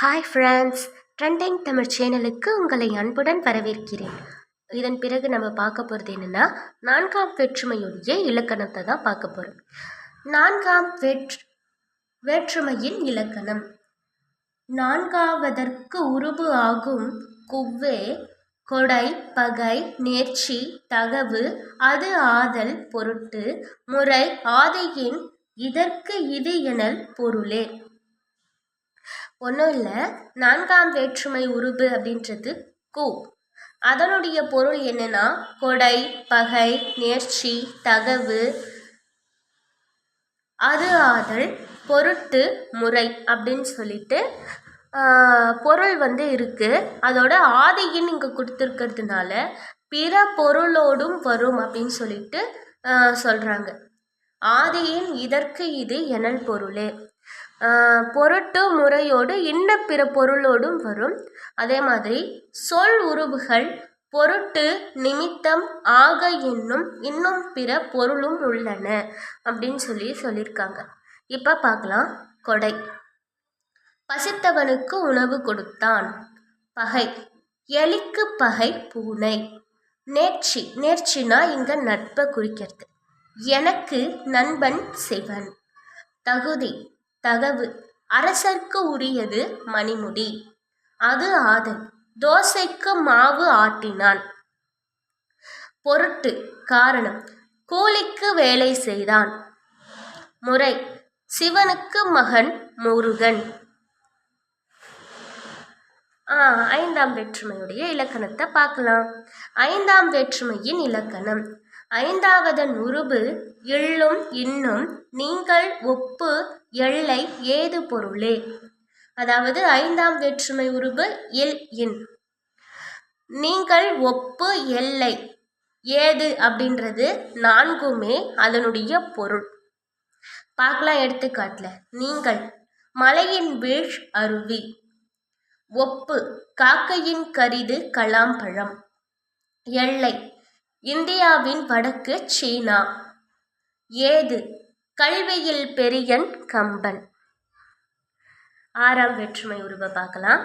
Hi friends trending Tamil சேனலுக்கு உங்களை அன்புடன் வரவேற்கிறேன். இதன் பிறகு நம்ம பார்க்க போகிறது என்னென்னா நான்காம் வேற்றுமையுடைய இலக்கணத்தை தான் பார்க்க போகிறோம் நான்காம் வேற்று வேற்றுமையின் இலக்கணம். நான்காவதற்கு உருபு ஆகும் குவ்வே கொடை பகை நேர்ச்சி தகவு அது ஆதல் பொருட்டு முறை ஆதையின் இதற்கு இது எனல் பொருளே. ஒன்றும் இல்லை. நான்காம் வேற்றுமை உருபு அப்படின்றது கு. அதனுடைய பொருள் என்னன்னா கொடை பகை நேர்ச்சி தகவு. அது ஆதல் பொருட்டு முறை அப்படின்னு சொல்லிட்டு பொருள் வந்து இருக்குது அதோட ஆதியின் இங்கே கொடுத்துருக்கிறதுனால பிற பொருளோடும் வரும் அப்படின்னு சொல்லிட்டு சொல்கிறாங்க ஆதியின் இதற்கு இது எனல் பொருளே. பொருட்டு முறையோடு இன்ன பிற பொருளோடும் வரும். அதே மாதிரி சொல் உருவுகள் பொருட்டு நிமித்தம் ஆக என்னும் இன்னும் பிற பொருளும் உள்ளன அப்படின்னு சொல்லி சொல்லியிருக்காங்க. இப்போ பார்க்கலாம். கொடை. பசித்தவனுக்கு உணவு கொடுத்தான். பகை. எலிக்கு பகை பூனை. நேர்ச்சி. நேர்ச்சினா இங்கே நட்பை குறிக்கிறது. எனக்கு நண்பன் சிவன். தகுதி. தகவு. அரசர்க்கு உரியது மணிமுடி. அது ஆதல். தோசைக்கு மாவு ஆட்டினான். பொருட்டு. காரணம். கூலிக்கு வேலை செய்தான். முறை. சிவனுக்கு மகன் முருகன். ஐந்தாம் வேற்றுமையுடைய இலக்கணத்தை பார்க்கலாம். ஐந்தாம் வேற்றுமையின் இலக்கணம். ஐந்தாவதன் உருபு எள்ளும் இன்னும் நீங்கள் ஒப்பு எல்லை ஏது பொருளே? அதாவது ஐந்தாம் வேற்றுமை உருபு எல் இன். நீங்கள் ஒப்பு எல்லை. ஏது அப்படின்றது நான்குமே அதனுடைய பொருள். பார்க்கலாம் எடுத்துக்காட்டில். நீங்கள் மலையின் வீழ் அருவி. ஒப்பு காக்கையின் கரிது கலாம்பழம். எல்லை இந்தியாவின் வடக்கு சீனா. ஏது கல்வியில் பெரியன் கம்பன். ஆறாம் வேற்றுமை உருவ பார்க்கலாம்.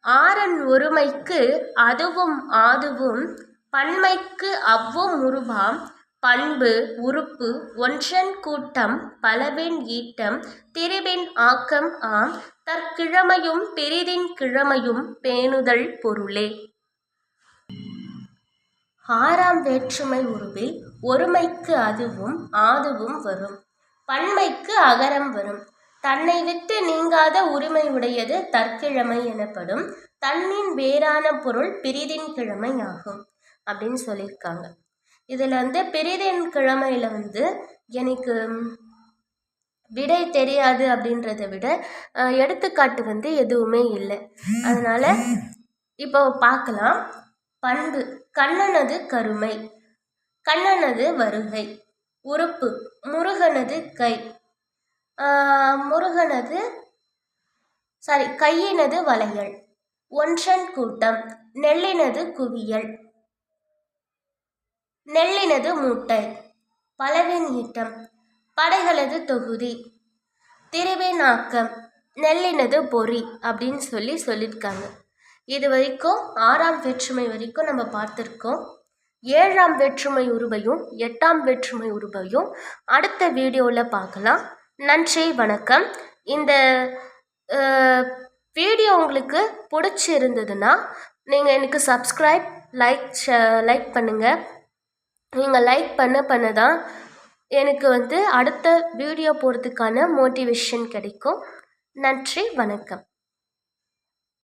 ஆறன் ஒருமைக்கு அதுவும் ஆதுவும் பன்மைக்கு அவ்வும் உருவாம் பண்பு உறுப்பு ஒன்றன் கூட்டம் பலவின் ஈட்டம் திருவின் ஆக்கம் ஆம் தற்கிழமையும் பெரிதின் கிழமையும் பேணுதல் பொருளே. ஆறாம் வேற்றுமை உருவில் ஒருமைக்கு அதுவும் ஆதுவும் வரும். பன்மைக்கு அகரம் வரும். தன்னை விட்டு நீங்காத உரிமை உடையது தற்கிழமை எனப்படும் தன்னின் வேறான பொருள் பிரிதின் கிழமை ஆகும் அப்படின்னு சொல்லியிருக்காங்க. இதில் வந்து பிரிதின் கிழமையில் வந்து எனக்கு விடை தெரியாது அப்படின்றத விட எடுத்துக்காட்டு வந்து எதுவுமே இல்லை. அதனால் இப்போ பார்க்கலாம். பண்பு. கண்ணனது கருமை கண்ணனது வருகை. உறுப்பு முருகனது கை. முருகனது சாரி கையினது வளையல். ஒன்றன் கூட்டம் நெல்லினது குவியல். நெல்லினது மூட்டை பலவின் ஈட்டம். படைகளது தொகுதி திருவினாக்கம் நெல்லினது பொறி அப்படின்னு சொல்லி சொல்லியிருக்காங்க. இது வரைக்கும் ஆறாம் வேற்றுமை வரைக்கும் நம்ம பார்த்துருக்கோம். ஏழாம் வேற்றுமை உருவையும் எட்டாம் வேற்றுமை உருவையும் அடுத்த வீடியோவில் பார்க்கலாம். நன்றி வணக்கம். இந்த வீடியோ உங்களுக்கு பிடிச்சிருந்ததுன்னா நீங்கள் எனக்கு சப்ஸ்கிரைப் லைக் லைக் பண்ணுங்கள் நீங்கள் லைக் பண்ண பண்ண தான் எனக்கு வந்து அடுத்த வீடியோ போகிறதுக்கான மோட்டிவேஷன் கிடைக்கும். நன்றி வணக்கம்.